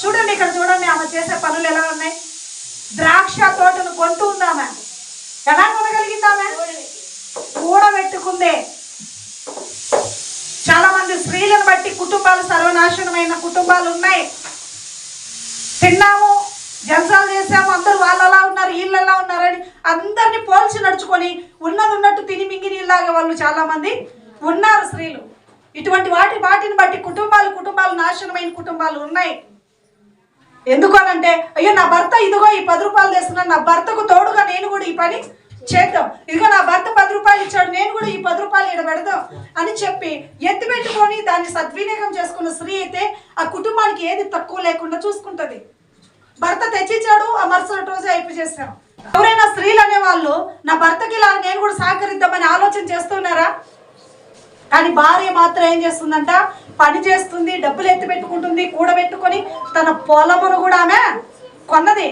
చూడండి ఇక్కడ చూడండి ఆమె చేసే పనులు ఎలా ఉన్నాయి. ద్రాక్ష తోటను కొంటూ ఉందామె ఎలా కొనగలిగిందామె కూడబెట్టుకుందే చాలా మంది స్త్రీలను బట్టి కుటుంబాలు సర్వనాశనమైన కుటుంబాలు ఉన్నాయి. తిన్నాము జలసాలు చేసాము అందరూ వాళ్ళలా ఉన్నారు వీళ్ళలా ఉన్నారని అందరిని పోల్చి నడుచుకొని ఉన్నది ఉన్నట్టు తిని మింగి నీళ్ళలాగే వాళ్ళు చాలా మంది ఉన్నారు స్త్రీలు. ఇటువంటి వాటి వాటిని బట్టి కుటుంబాలు కుటుంబాలు నాశనమైన కుటుంబాలు ఉన్నాయి. ఎందుకు అనంటే అయ్యో నా భర్త ఇదిగో ఈ పది రూపాయలు తెస్తున్నాను నా భర్తకు తోడుగా నేను కూడా ఈ పని చేద్దాం. ఇదిగో నా భర్త పది రూపాయలు ఇచ్చాడు. నేను కూడా ఈ పది రూపాయలు ఇక్కడ పెడదాం. అని చెప్పి ఎత్తి పెట్టుకొని దాన్ని సద్వినియోగం చేసుకున్న స్త్రీ అయితే ఆ కుటుంబానికి ఏది తక్కువ లేకుండా చూసుకుంటుంది. భర్త తెచ్చిచ్చాడు ఆ మరుసటి రోజు అయిపోయి చేశాం. ఎవరైనా స్త్రీలు అనేవాళ్ళు నా భర్తకి ఇలా నేను కూడా సహకరిద్దామని ఆలోచన చేస్తున్నారా? కానీ భార్య మాత్రం ఏం చేస్తుందంట పని చేస్తుంది డబ్బులు ఎత్తి పెట్టుకుంటుంది కూడ తన పొలమును కూడా ఆమె కొన్నది.